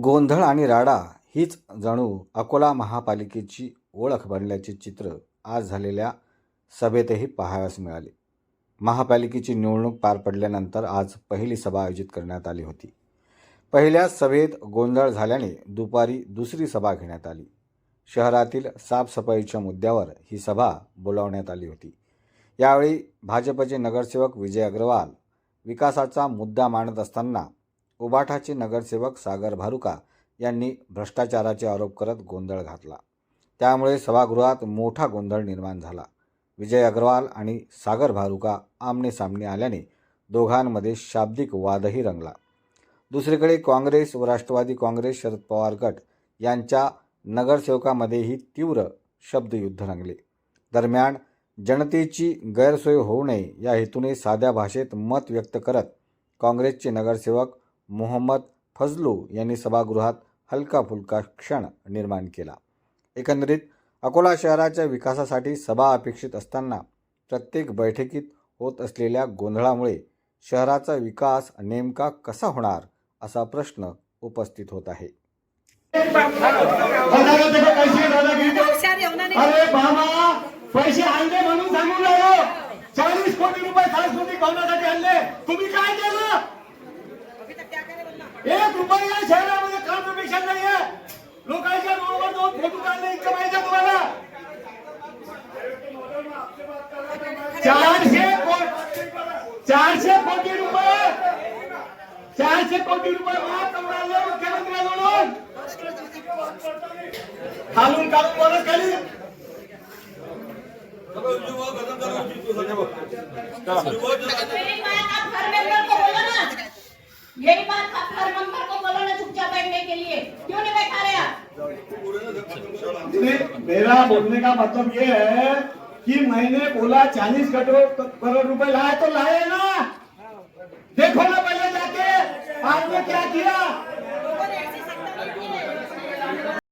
गोंधळ आणि राडा हीच जणू अकोला महापालिकेची ओळख बनल्याचे चित्र आज झालेल्या सभेतही पाहावयास मिळाले. महापालिकेची निवडणूक पार पडल्यानंतर आज पहिली सभा आयोजित करण्यात आली होती. पहिल्या सभेत गोंधळ झाल्याने दुपारी दुसरी सभा घेण्यात आली. शहरातील साफसफाईच्या मुद्द्यावर ही सभा बोलावण्यात आली होती. यावेळी भाजपचे नगरसेवक विजय अग्रवाल विकासाचा मुद्दा मांडत असताना उबाठाचे नगरसेवक सागर भारुका यांनी भ्रष्टाचाराचे आरोप करत गोंधळ घातला. त्यामुळे सभागृहात मोठा गोंधळ निर्माण झाला. विजय अग्रवाल आणि सागर भारुका आमने सामने आल्याने दोघांमध्ये शाब्दिक वादही रंगला. दुसरीकडे काँग्रेस व राष्ट्रवादी काँग्रेस शरद पवार गट यांच्या नगरसेवकामध्येही तीव्र शब्दयुद्ध रंगले. दरम्यान जनतेची गैरसोय होऊ नये या हेतूने साध्या भाषेत मत व्यक्त करत काँग्रेसचे नगरसेवक मोहम्मद फजलू यांनी सभागृहात हलका फुलका क्षण निर्माण केला. एकंदरीत अकोला शहराच्या विकासासाठी सभा अपेक्षित असताना प्रत्येक बैठकीत होत असलेल्या गोंधळामुळे शहराचा विकास नेमका कसा होणार असा प्रश्न उपस्थित होत आहे. पैसे आणले म्हणून सांगून राहिलो. चाळीस कोटी रुपये खासगी भवनासाठी आणले? तुम्ही काय रुपया या शहरामध्ये कॉर्पोरेशन नाहीये. लोकांच्या रोडवर जाऊन फोटो काढले इतकं माहिती आहे तुम्हाला. चारशे कोटी चारशे कोटी रुपये. चारशे कोटी रुपये आणले मुख्यमंत्र्यांकडून खालून काढून बोलत खाली. यही मे- मेरा बोलने का मतलब ये है कि मैंने बोला चालीस करोड़ रुपए लाए तो लाए ना। देखो ना पहले जाके आपने क्या किया?